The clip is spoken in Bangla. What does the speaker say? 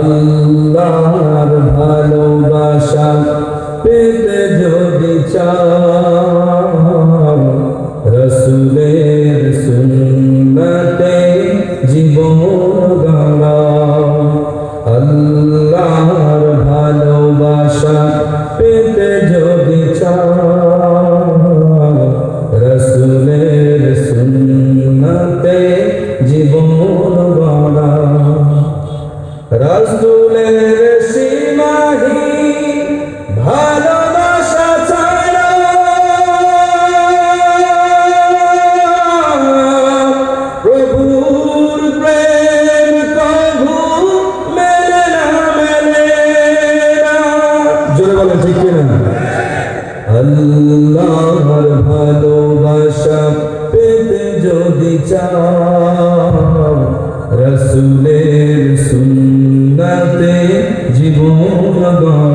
আল্লাহর ভালোবাসা পেতে যদি রসুলের সুন্নতে জীবন গড়াও। আল্লাহর ভালোবাসা পেতে যদি রসুলের সুন্নতে জীবন রসুলের সীমাহি ভালোবাসা ছাড়া প্রভুর প্রেম কভু মেলে না, মেলে জোরে বলেন, ঠিক কিনা? আল্লাহর ভালোবাসা পেতে যদি চাও, রসুলের জীবন